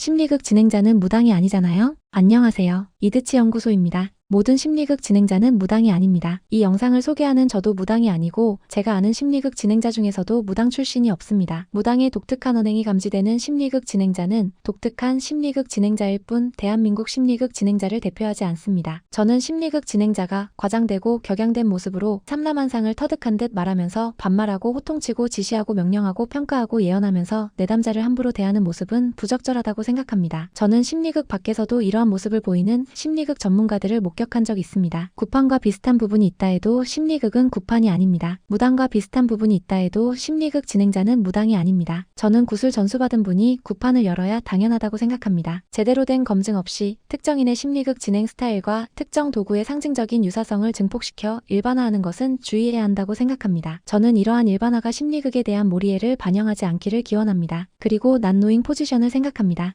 심리극 진행자는 무당이 아니잖아요? 안녕하세요. 이드치 연구소입니다. 모든 심리극 진행자는 무당이 아닙니다. 이 영상을 소개하는 저도 무당이 아니고 제가 아는 심리극 진행자 중에서도 무당 출신이 없습니다. 무당의 독특한 언행이 감지되는 심리극 진행자는 독특한 심리극 진행자일 뿐 대한민국 심리극 진행자를 대표하지 않습니다. 저는 심리극 진행자가 과장되고 격양된 모습으로 참람한상을 터득한 듯 말하면서 반말하고 호통치고 지시하고 명령하고 평가하고 예언하면서 내담자를 함부로 대하는 모습은 부적절하다고 생각합니다. 저는 심리극 밖에서도 이러한 모습을 보이는 심리극 전문가들을 목 격한 적 있습니다. 구판과 비슷한 부분이 있다 해도 심리극은 구판이 아닙니다. 무당과 비슷한 부분이 있다 해도 심리극 진행자는 무당이 아닙니다. 저는 구술 전수받은 분이 구판을 열어야 당연하다고 생각합니다. 제대로 된 검증 없이 특정인의 심리극 진행 스타일과 특정 도구의 상징적인 유사성을 증폭시켜 일반화하는 것은 주의해야 한다고 생각합니다. 저는 이러한 일반화가 심리극에 대한 몰이해를 반영하지 않기를 기원합니다. 그리고 난노잉 포지션을 생각합니다.